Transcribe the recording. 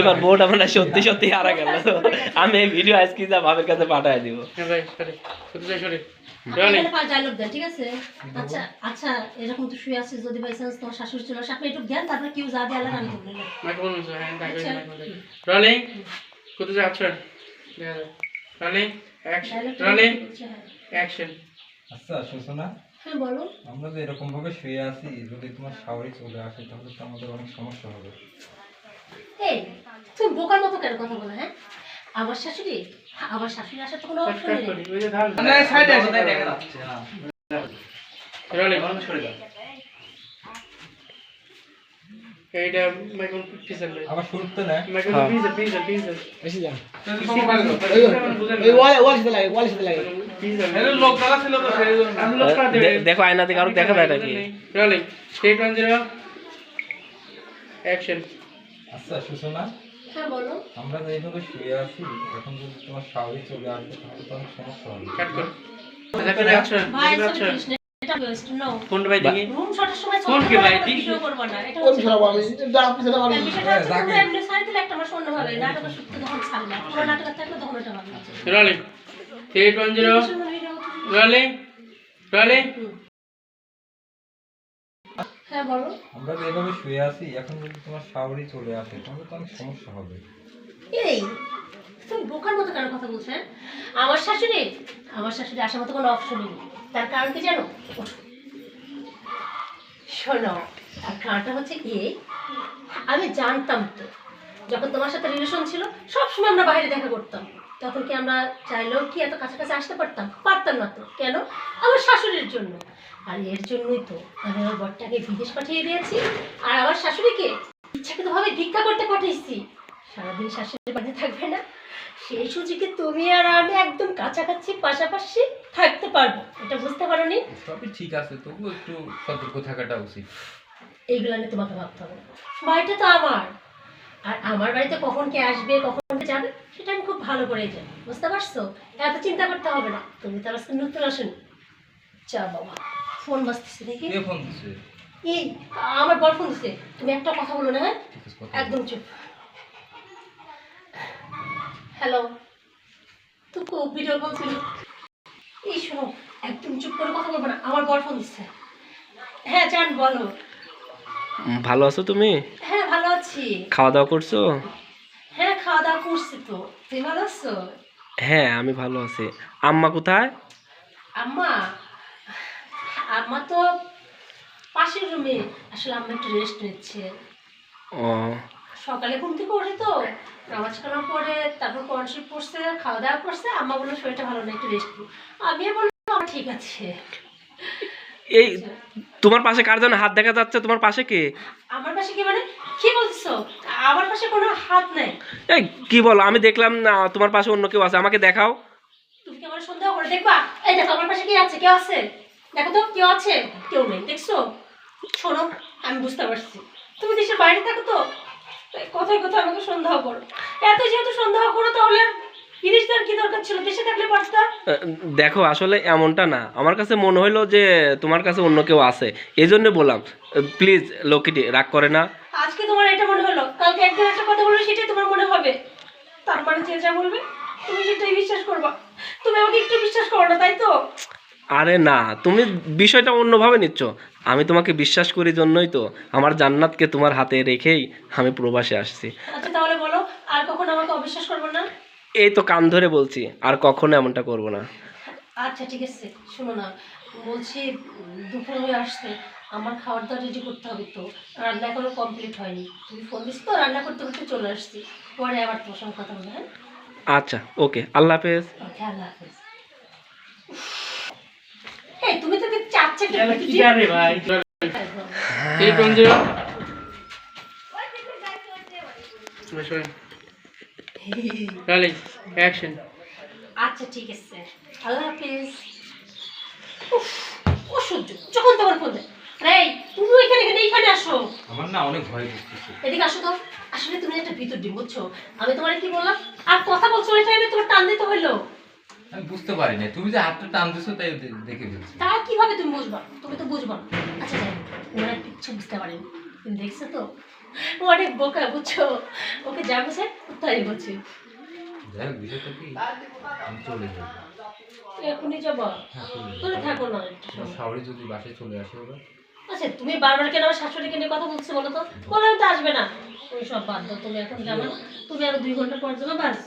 এবার বোট আমার সত্যি সত্যি হারা গেল। আমি এই ভিডিও আজকে যা বাবার কাছে পাঠায় দিব। হ্যাঁ ঠিক আছে? আচ্ছা আচ্ছা এরকম তো শুয়ে আছিস যদি বাই চান্স তোমার শাশুড়ি চলে আসে আপনি একটু জ্ঞান তারপরে কেউ যা দিয়ে আলেন আমি তো বললাম মাইক্রোফোন হ্যাঁ আচ্ছা। রোলিং কোথায় যাচ্ছ? রোলিং অ্যাকশন ডায়লগটা রোলিং বলছে, হ্যাঁ। অ্যাকশন আচ্ছা সুসনা হ্যাঁ বলো আমরা যে এরকম ভাবে শুয়ে আছি যদি তোমার শাওয়ারে চলে আসে তাহলে তো আমাদের অনেক সমস্যা হবে। এই তুমি বোকার মতো কেন কথা বলো হ্যাঁ আমার শাশুড়ি আমার শাশুড়ি আসার তো কোনো অপশন নেই সাইডে আসে দেখা যাচ্ছে না এইটা পিছন না পিছন পিছন পিছন বেশি যান দেখো দেখা যায় নাকি রোলিং স্টেট অ্যাকশন আচ্ছা সুসনা হ্যাঁ বলো। আমরা যে এইভাবে শুয়ে আছি এখন যদি তোমার শাওয়ারে চলে আসে তাহলে তো অনেক সমস্যা হবে রোলিং রোলিং রোলিং। হ্যাঁ বলো। আমরা যে এইভাবে শুয়ে আছি এখন যদি তোমার শাওয়ারে চলে আসে তাহলে তো অনেক সমস্যা হবে। এই তুমি বোকার মতো কেন কথা বলছো হ্যাঁ? আমার শাশুড়ি আমার শাশুড়ি আসার মতো কোনো অপশনই নেই। তার কারণ কি জানো? শোনো তার কারণটা হচ্ছে কি? আমি জানতাম তো যখন তোমার সাথে রিলেশন ছিল সবসময় আমরা বাইরে দেখা করতাম। তখন কি আমরা চাইলেও কি এত কাছাকাছি আসতে পারতাম? পারতাম না তো। কেন? আমার শাশুড়ির জন্য। আর এর জন্যই তো আমি আমার বরটাকে বিদেশ পাঠিয়ে দিয়েছি। আর আমার শাশুড়িকে ইচ্ছাকৃতভাবে ভিক্ষা করতে পাঠিয়েছি। সারাদিন শাশুড়ি বাড়িতে থাকবে না। সেই সুযোগে তুমি আর আমি একদম কাছাকাছি পাশাপাশি থাকতে পারব। এটা বুঝতে পারো নি সবই ঠিক আছে তবু একটু সতর্ক থাকাটা উচিত। এইগুলো নিয়ে তোমাকে ভাবতে হবে। বাড়িটা তো আমার। আর আমার বাড়িতে কখন কে আসবে কখন কে যাবে সেটা আমি খুব ভালো করে জানি। বুঝতে পারছ? এত চিন্তা করতে হবে না। তুমি তো আজকে নতুন আসেনি। চা বাবা। ফোন বাজতেছে দেখি। কে ফোন দিচ্ছে এই আমার বর ফোন দিচ্ছে তুমি একটা কথা বলো না হ্যাঁ? একদম চুপ। হ্যালো তুই খুব ভিডিও কল ছিল এই শোনো একদম চুপ করে কথা বলব না আমার বর ফোন দিচ্ছে হ্যাঁ জান বলো। ভালো আছো তুমি? হ্যাঁ ভালো আছি। খাওয়া দাওয়া করছ? হ্যাঁ খাওয়া দাওয়া করছি তো। তুমি ভালো আছো? হ্যাঁ আমি ভালো আছি। আম্মা কোথায়? আম্মা? আম্মা তো পাশের রুমে। আসলে একটু রেস্ট নিচ্ছে। ও। সকালে ঘুম থেকে ওঠে তো নামাজ কালাম পরে তারপর কোরআন পড়ছে খাওয়া দাওয়া করছে আম্মা বলল শরীরটা ভালো না একটু রেস্ট নিই। আমি বললাম "আমার ঠিক আছে। এই তোমার পাশে কার যেন হাত দেখা যাচ্ছে? তোমার পাশে কে? আমার পাশে কি মানে? কি বলছো আমার পাশে কোনো হাত নেই। এই কি বলো? আমি দেখলাম না তোমার পাশে অন্য কেউ আছে। আমাকে দেখাও। তুমি কি আমার সন্দেহ করে দেখবা? এই দেখো আমার পাশে কি আছে? কেউ আছে? দেখো তো কেউ আছে? কেউ নেই দেখছ? শোনো আমি বুঝতে পারছি। তুমি দেশের বাইরে থাকো তো? কথায় কথায় আমাকে সন্দেহ করো। এত যেহেতু সন্দেহ করো তাহলে দেখো আসলে এমনটা না। আমার কাছে মনে হলো যে তোমার কাছে অন্য কেউ আছে। এই জন্য বললাম প্লিজ লোকিটি রাগ করে না। আজকে তোমার এটা মনে হলো। কালকে একদিন একটা কথা বলবে সেটাই তোমার মনে হবে। তার মানে যে যা বলবে তুমি সেটাই বিশ্বাস করবা। তুমি আমাকে একটু বিশ্বাস করো না তাই তো? আরে না তুমি বিষয়টা অন্যভাবে নিচ্ছ। আমি তোমাকে বিশ্বাস করি জন্যই তো। আমার জান্নাতকে তোমার হাতে রেখেই আমি প্রবাসে আসছি। আচ্ছা তাহলে বলো আর কখন আমাকে অবিশ্বাস করব না? এই তো কান ধরে বলছি আর কখনো এমনটা করব না। আচ্ছা ঠিক আছে শোনো না বলছি দুপুর হয়ে আসছে আমার খাবার দাবার রেডি করতে হবে তো। রান্না এখনও কমপ্লিট হয়নি। তুমি ফোন দিস তো রান্না করতে করতে চলে আসছি। পরে আবার তোমার সঙ্গে কথা বলব হ্যাঁ? আচ্ছা ওকে আল্লাহ হাফেজ। ওকে আল্লাহ হাফেজ এই তুমি তো দেখছি আচ্ছা একটা কি করে ভাই? অ্যাকশন আচ্ছা ঠিক আছে। আল্লাহ হাফেজ। অসহ্য। যখন তখন ফোন দেয় এই তুমি এখানে এখানে এইখানে আসো। আমার না অনেক ভয় করতেছে। এদিকে আসো তো। আসলে তুমি একটা ভিতর ডিম বুঝছ? আমি তোমার কি বললাম? আর কথা বলছো ওই টাইমে তোমার টান দিতে হইল। আমি বুঝতে পারি না তুমি যে হাতটা টান দিছো তাই দেখে ফেলছি। তা কীভাবে তুমি বুঝবা? তুমি তো বুঝবা না। আচ্ছা যাই ওরা কিচ্ছু বুঝতে পারেনি। তুমি দেখছ তো? ও অনেক বোকা বুঝছ? ওকে যা বুঝে তাই বলছি। যাই হোক বিষয়টা কি? আমি চলে যাব এখনই যাব তোরে থাকো না। শাওরি যদি বাসায় চলে আসে এবার? আচ্ছা তুমি বারবার কেন আমার শাশুড়িকে নিয়ে কথা বলছো বলো তো? বললাম তো আসবে না। ওই সব বাদ দাও তুমি এখন জানো তুমি আরও দুই ঘণ্টা পর যাবে বাস।